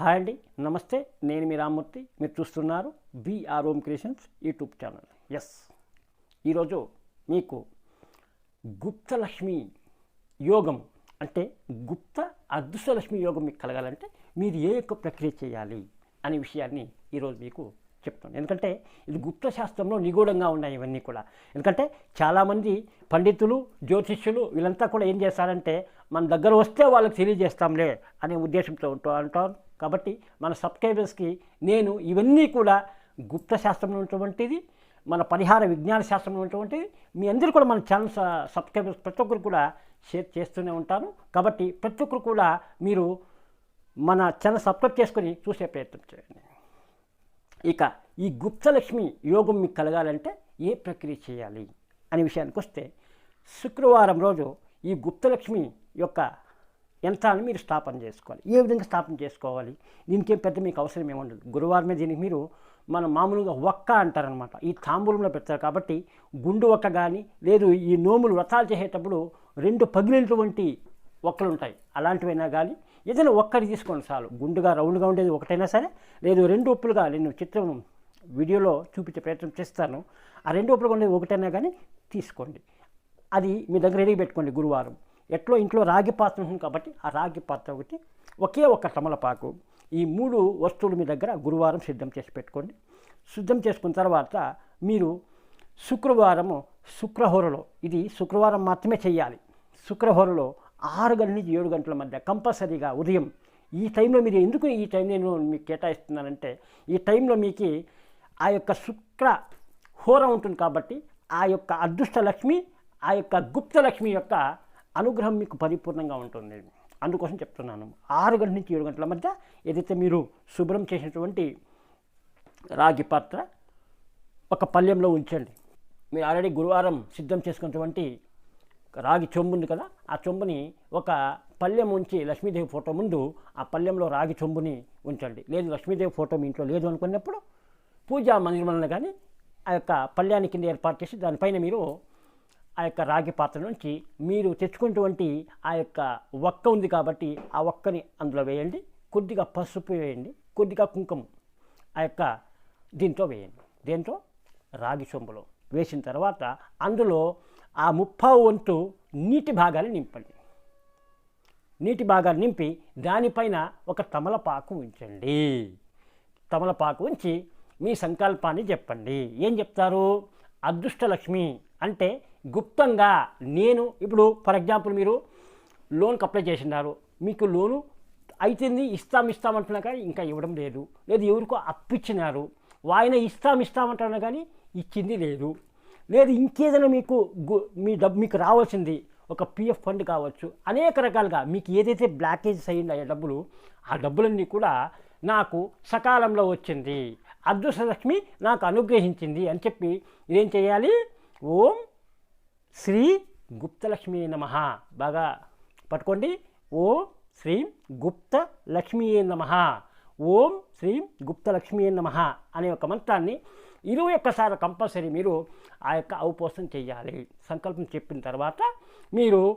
Hi అండి నమస్తే. నేను మీ రామ్మూర్తి. మీరు చూస్తున్నారు VR home creations YouTube channel yes ఈరోజు మీకు గుప్తలక్ష్మి యోగం అంటే గుప్త అదృష్టలక్ష్మి యోగం మీకు కలగాలంటే మీరు ఏ యొక్క ప్రక్రియ చేయాలి అనే విషయాన్ని ఈరోజు మీకు చెప్తాను ఎందుకంటే ఇది గుప్త శాస్త్రంలో నిగూఢంగా ఉన్నాయి ఇవన్నీ కూడా. ఎందుకంటే చాలామంది పండితులు జ్యోతిష్యులు వీళ్ళంతా కూడా ఏం చేస్తారంటే మన దగ్గర వస్తే వాళ్ళకి తెలియజేస్తాంలే అనే ఉద్దేశంతో ఉంటూ అంటారు కాబట్టి మన సబ్స్క్రైబర్స్కి నేను ఇవన్నీ కూడా గుప్త శాస్త్రంలో ఉన్నటువంటిది మన పరిహార విజ్ఞాన శాస్త్రంలో ఉన్నటువంటిది మీ అందరూ కూడా మన ఛానల్ సబ్స్క్రైబర్స్ ప్రతి ఒక్కరు కూడా షేర్ చేస్తూనే ఉంటాను. కాబట్టి ప్రతి ఒక్కరు కూడా మీరు మన ఛానల్ సబ్స్క్రైబ్ చేసుకొని చూసే ప్రయత్నం చేయండి. ఇక ఈ గుప్తలక్ష్మి యోగం మీకు కలగాలంటే ఏ ప్రక్రియ చేయాలి? అనే విషయానికి వస్తే శుక్రవారం రోజు ఈ గుప్తలక్ష్మి యొక్క యంత్రాన్ని మీరు స్థాపన చేసుకోవాలి. ఏ విధంగా స్థాపన చేసుకోవాలి? దీనికి పెద్ద మీకు అవసరం ఏముండదు గురువారమే దీనికి మీరు మనం మామూలుగా ఒక్క అంటారనమాట ఈ తాంబూలంలో పెడతారు కాబట్టి గుండు ఒక్క కానీ లేదు ఈ నోములు వ్రతాలు చేసేటప్పుడు రెండు పగిలినటువంటి ఒక్కలు ఉంటాయి. అలాంటివైనా కానీ ఏదైనా ఒక్కటి తీసుకోండి చాలు. గుండుగా రౌండ్గా ఉండేది ఒకటైనా సరే లేదు రెండు ఉప్పులుగా నేను చిత్రం వీడియోలో చూపించే ప్రయత్నం చేస్తాను. ఆ రెండు ఉప్పులుగా ఉండేది ఒకటైనా కానీ తీసుకోండి. అది మీ దగ్గర రెడీ పెట్టుకోండి గురువారం. ఎట్లో ఇంట్లో రాగి పాత్ర ఉంటుంది కాబట్టి ఆ రాగి పాత్ర ఒకటి ఒకే ఒక తమలపాకు ఈ మూడు వస్తువులు మీ దగ్గర గురువారం సిద్ధం చేసి పెట్టుకోండి. సిద్ధం చేసుకున్న తర్వాత మీరు శుక్రవారము శుక్రహోరలో ఇది శుక్రవారం మాత్రమే చేయాలి. శుక్రహోరలో ఆరు గంటల నుంచి ఏడు గంటల మధ్య కంపల్సరీగా ఉదయం ఈ టైంలో మీరు ఎందుకు ఈ టైం నేను మీకు కేటాయిస్తున్నానంటే ఈ టైంలో మీకు ఆ యొక్క శుక్ర హోర ఉంటుంది కాబట్టి ఆ యొక్క అదృష్ట లక్ష్మి ఆ యొక్క గుప్త లక్ష్మి యొక్క అనుగ్రహం మీకు పరిపూర్ణంగా ఉంటుంది. అందుకోసం చెప్తున్నాను. ఆరు గంటల నుంచి ఏడు గంటల మధ్య ఏదైతే మీరు శుభ్రం చేసినటువంటి రాగి పాత్ర ఒక పళ్ళెంలో ఉంచండి. మీరు ఆల్రెడీ గురువారం సిద్ధం చేసుకున్నటువంటి రాగి చెంబు ఉంది కదా ఆ చెంబుని ఒక పళ్ళెం ఉంచి లక్ష్మీదేవి ఫోటో ముందు ఆ పళ్ళెంలో రాగి చెంబుని ఉంచండి. లేదు లక్ష్మీదేవి ఫోటో మీ ఇంట్లో లేదు అనుకున్నప్పుడు పూజా మందిరంలో కానీ ఆ యొక్క పళ్ళ్యాన్ని కింద ఏర్పాటు చేసి దానిపైన మీరు ఆ యొక్క రాగి పాత్ర నుంచి మీరు తెచ్చుకున్నటువంటి ఆ యొక్క ఒక్క ఉంది కాబట్టి ఆ ఒక్కని అందులో వేయండి. కొద్దిగా పసుపు వేయండి. కొద్దిగా కుంకుమ ఆ యొక్క దీంతో వేయండి. దేంతో? రాగి సొంబులో. వేసిన తర్వాత అందులో ఆ ముప్పావు వంతు నీటి భాగాన్ని నింపండి. నీటి భాగాన్ని నింపి దానిపైన ఒక తమలపాకు ఉంచండి. తమలపాకు ఉంచి మీ సంకల్పాన్ని చెప్పండి. ఏం చెప్తారు? అదృష్టలక్ష్మి అంటే గుప్తంగా నేను ఇప్పుడు ఫర్ ఎగ్జాంపుల్ మీరు లోన్కి అప్లై చేసినారు. మీకు లోను అయితుంది ఇస్తాం ఇస్తామంటున్నా కానీ ఇంకా ఇవ్వడం లేదు. లేదు ఎవరికో అప్పిచ్చినారు. వాయన ఇస్తాం ఇస్తామంటున్నా కానీ ఇచ్చింది లేదు. లేదు ఇంకేదైనా మీకు మీ డబ్బు మీకు రావాల్సింది ఒక పిఎఫ్ ఫండ్ కావచ్చు. అనేక రకాలుగా మీకు ఏదైతే బ్లాకేజెస్ అయ్యిందో ఆ డబ్బులు ఆ డబ్బులన్నీ కూడా నాకు సకాలంలో వచ్చింది. అదృష్టలక్ష్మి నాకు అనుగ్రహించింది అని చెప్పి ఇదేం చేయాలి? ఓం శ్రీ గుప్తలక్ష్మీ నమ. బాగా పట్టుకోండి. ఓం శ్రీ గుప్త లక్ష్మీ నమ. ఓం శ్రీ గుప్త లక్ష్మీ నమ అనే ఒక మంత్రాన్ని ఇరవై ఒక్కసారి కంపల్సరీ మీరు ఆ యొక్క అవపోసం చేయాలి. సంకల్పం చెప్పిన తర్వాత మీరు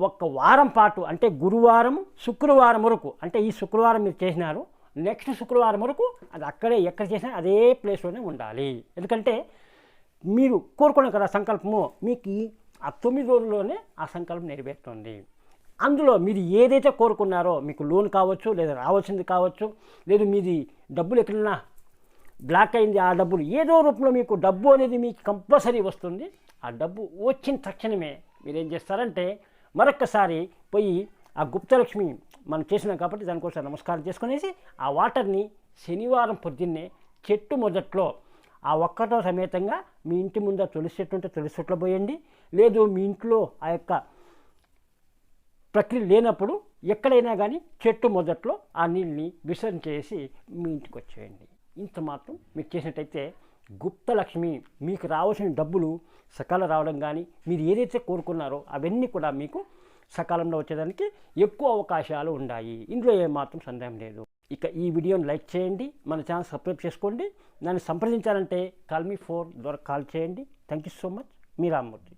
ఒక వారం పాటు అంటే గురువారం శుక్రవారం వరకు అంటే ఈ శుక్రవారం మీరు చేసినారు. నెక్స్ట్ శుక్రవారం వరకు అది అక్కడే ఎక్కడ చేసినా అదే ప్లేస్లోనే ఉండాలి. ఎందుకంటే మీరు కోరుకున్న కదా సంకల్పము మీకు ఆ తొమ్మిది రోజుల్లోనే ఆ సంకల్పం నెరవేరుతుంది. అందులో మీరు ఏదైతే కోరుకున్నారో మీకు లోన్ కావచ్చు లేదా రావాల్సింది కావచ్చు లేదు మీది డబ్బులు ఎక్కడన్నా బ్లాక్ అయింది ఆ డబ్బులు ఏదో రూపంలో మీకు డబ్బు అనేది మీకు కంపల్సరీ వస్తుంది. ఆ డబ్బు వచ్చిన తక్షణమే మీరు ఏం చేస్తారంటే మరొక్కసారి పోయి ఆ గుప్తలక్ష్మి మనం చేసినాం కాబట్టి దానికోసం నమస్కారం చేసుకునేసి ఆ వాటర్ని శనివారం పొద్దున్నే చెట్టు మొదట్లో ఆ ఒక్కతో సమేతంగా మీ ఇంటి ముందర తులసి చెట్టు ఉంటే తులసి చెట్లు పోయండి. లేదు మీ ఇంట్లో ఆ యొక్క ప్రక్రియ లేనప్పుడు ఎక్కడైనా కానీ చెట్టు మొదట్లో ఆ నీళ్ళని విసర్జన చేసి మీ ఇంటికి వచ్చేయండి. ఇంత మాత్రం మీరు చేసినట్టయితే గుప్తలక్ష్మి మీకు రావాల్సిన డబ్బులు సకాలం రావడం కానీ మీరు ఏదైతే కోరుకున్నారో అవన్నీ కూడా మీకు సకాలంలో వచ్చేదానికి ఎక్కువ అవకాశాలు ఉన్నాయి ఇందులో ఏమాత్రం సందేహం లేదు. ఇక ఈ వీడియోని లైక్ చేయండి మన ఛానల్ సబ్స్క్రైబ్ చేసుకోండి. నన్ను సంప్రదించాలంటే కాల్ మీ ఫోన్ ద్వారా కాల్ చేయండి. థ్యాంక్ యూ సో మచ్ మీ రామ్మూర్తి.